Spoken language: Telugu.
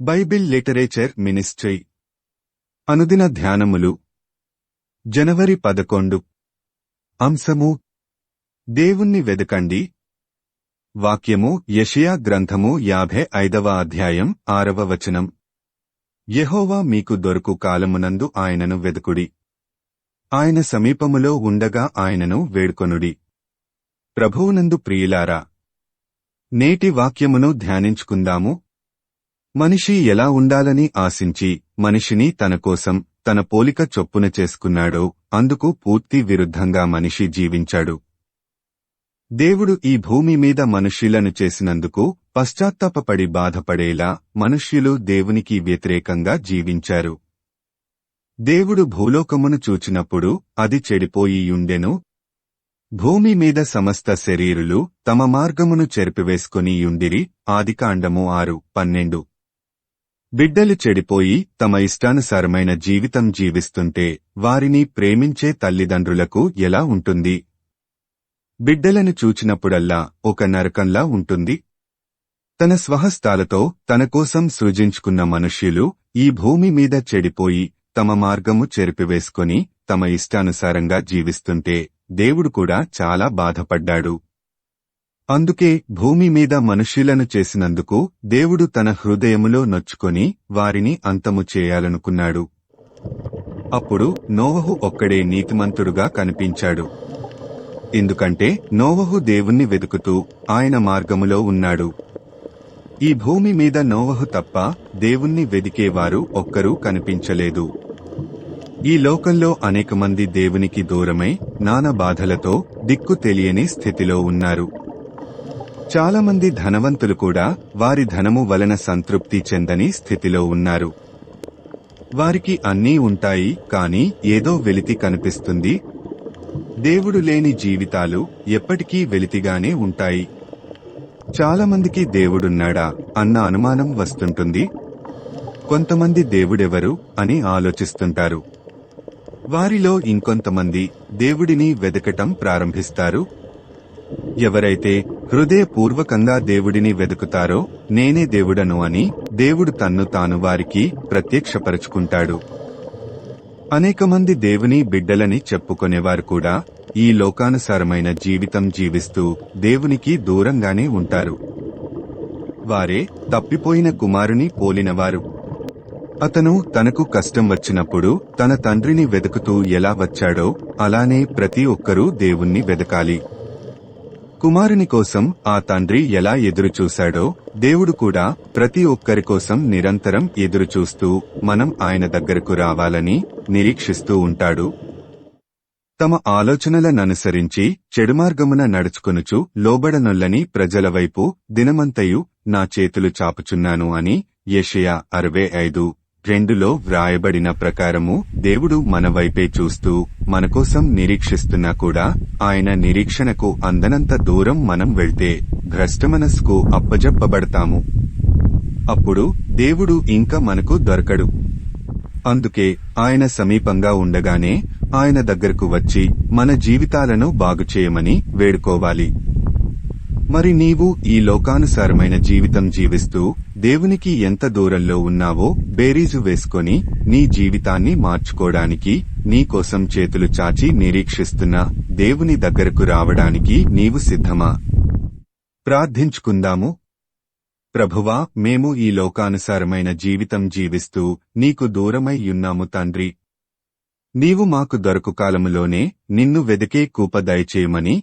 Bible literature ministry. అనుదిన ధ్యానములు. జనవరి పదకొండు. అంశము. దేవుణ్ణి వెదకండి. వాక్యము యషియా గ్రంథము యాభై ఐదవ అధ్యాయం ఆరవ వచనం. యెహోవా మీకు దొరుకు కాలమునందు ఆయనను వెదకుడి. ఆయన సమీపములో ఉండగా ఆయనను వేడుకొనుడి. ప్రభువునందు ప్రియులారా నేటి వాక్యమును ధ్యానించుకుందాము. మనిషి ఎలా ఉండాలని ఆశించి మనిషిని తన కోసం తన పోలిక చొప్పున చేసుకున్నాడో అందుకు పూర్తి విరుద్ధంగా మనిషి జీవించాడు. దేవుడు ఈ భూమి మీద మనుష్యులను చేసినందుకు పశ్చాత్తాపపడి బాధపడేలా మనుష్యులు దేవునికి వ్యతిరేకంగా జీవించారు. దేవుడు భూలోకమును చూచినప్పుడు అది చెడిపోయియుండెను. భూమి మీద సమస్త శరీరులు తమ మార్గమును చెరిపివేసుకుని యుండిరి ఆదికాండము ఆరు పన్నెండు. బిడ్డలు చెడిపోయి తమ ఇష్టానుసారమైన జీవితం జీవిస్తుంటే వారిని ప్రేమించే తల్లిదండ్రులకు ఎలా ఉంటుంది? బిడ్డలను చూచినప్పుడల్లా ఒక నరకంలా ఉంటుంది. తన స్వహస్తాలతో తనకోసం సృజించుకున్న మనుష్యులు ఈ భూమి మీద చెడిపోయి తమ మార్గము చెరిపివేసుకొని తమ ఇష్టానుసారంగా జీవిస్తుంటే దేవుడు కూడా చాలా బాధపడ్డాడు. అందుకే భూమి మీద మనుష్యులను చేసినందుకు దేవుడు తన హృదయములో నొచ్చుకొని వారిని అంతము చేయాలనుకున్నాడు. అప్పుడు నోవహు ఒక్కడే నీతిమంతుడుగా కనిపించాడు. ఎందుకంటే నోవహు దేవుణ్ణి వెతుకుతూ ఆయన మార్గములో ఉన్నాడు. ఈ భూమి మీద నోవహు తప్ప దేవుణ్ణి వెదికేవారు ఒక్కరూ కనిపించలేదు. ఈ లోకంలో అనేక మంది దేవునికి దూరమై నానా బాధలతో దిక్కు తెలియని స్థితిలో ఉన్నారు. చాలామంది ధనవంతులు కూడా వారి ధనము వలన సంతృప్తి చెందని స్థితిలో ఉన్నారు. వారికి అన్నీ ఉంటాయి కానీ ఏదో వెలితి కనిపిస్తుంది. దేవుడు లేని జీవితాలు ఎప్పటికీ వెలితిగానే ఉంటాయి. చాలామందికి దేవుడున్నాడా అన్న అనుమానం వస్తుంటుంది. కొంతమంది దేవుడెవరు అని ఆలోచిస్తుంటారు. వారిలో ఇంకొంతమంది దేవుడిని వెదకటం ప్రారంభిస్తారు. ఎవరైతే హృదయపూర్వకంగా దేవుడిని వెదుకుతారో నేనే దేవుడను అని దేవుడు తన్ను తాను వారికి ప్రత్యక్షపరుచుకుంటాడు. అనేక మంది దేవుని బిడ్డలని చెప్పుకునేవారు కూడా ఈ లోకానుసారమైన జీవితం జీవిస్తూ దేవునికి దూరంగానే ఉంటారు. వారే తప్పిపోయిన కుమారుని పోలినవారు. అతను తనకు కష్టం వచ్చినప్పుడు తన తండ్రిని వెతుకుతూ ఎలా వచ్చాడో అలానే ప్రతి ఒక్కరూ దేవుణ్ణి వెదకాలి. కుమారుని కోసం ఆ తండ్రి ఎలా ఎదురుచూశాడో దేవుడు కూడా ప్రతి ఒక్కరి కోసం నిరంతరం ఎదురుచూస్తూ మనం ఆయన దగ్గరకు రావాలని నిరీక్షిస్తూ ఉంటాడు. తమ ఆలోచనలననుసరించి చెడుమార్గమున నడుచుకొనుచు లోబడనొల్లని ప్రజల వైపు దినమంతయు నా చేతులు చాపుచున్నాను అని యషయా అరవై ఐదు. రెండులో వ్రాయబడిన ప్రకారము దేవుడు మన వైపే చూస్తూ మనకోసం నిరీక్షిస్తున్నా కూడా ఆయన నిరీక్షణకు అందనంత దూరం మనం వెళ్తే భ్రష్టమనస్కు అప్పజెప్పబడతాము. అప్పుడు దేవుడు ఇంకా మనకు దొరకడు. అందుకే ఆయన సమీపంగా ఉండగానే ఆయన దగ్గరకు వచ్చి మన జీవితాలను బాగుచేయమని వేడుకోవాలి. మరి నీవు ఈ లోకానుసారమైన జీవితం జీవిస్తూ దేవునికి ఎంత దూరంలో ఉన్నావో బేరీజు వేసుకొని నీ జీవితాన్ని మార్చుకోవడానికి నీకోసం చేతులు చాచి నిరీక్షిస్తున్న దేవుని దగ్గరకు రావడానికి నీవు సిద్ధమా? ప్రార్థించుకుందాము. ప్రభువా మేము ఈ లోకానుసారమైన జీవితం జీవిస్తూ నీకు దూరమై ఉన్నాము తండ్రి. నీవు మాకు దొరకు కాలములోనే నిన్ను వెదికే కూప దయచేయమని